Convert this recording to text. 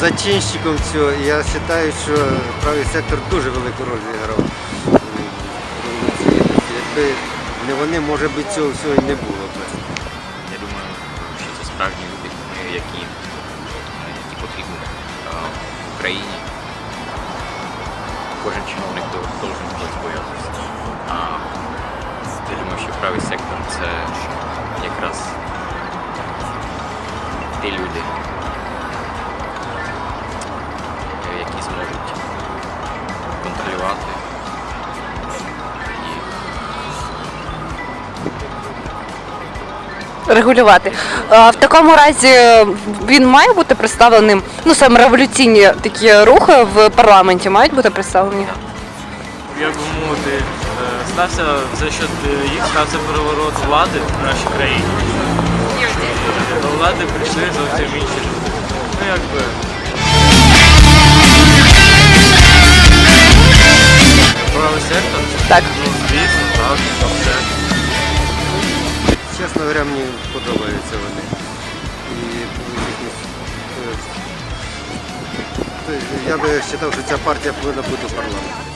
зачинщиком цього. Я вважаю, що правий сектор дуже велику роль зіграв. Якби не вони, може би цього всього і не було. б. Я думаю, що це справжні люди, які, які потрібні е, в Україні. Кожен чиновник должен бути. А я думаю, що правий сектор це якраз ті люди, Регулювати. А, в такому разі е, він має бути представленим, ну саме революційні такі рухи в парламенті мають бути представлені. як би мовити, е, стався за що їх стався переворот влади в нашій країні. До влади прийшли зовсім інші люди. Ну якби. Правий сектор? Так. Ну, звісно, так, все. Чесно говоря, мені подобаються вони. І е, я би вважав, що ця партія повинна бути в парламенті.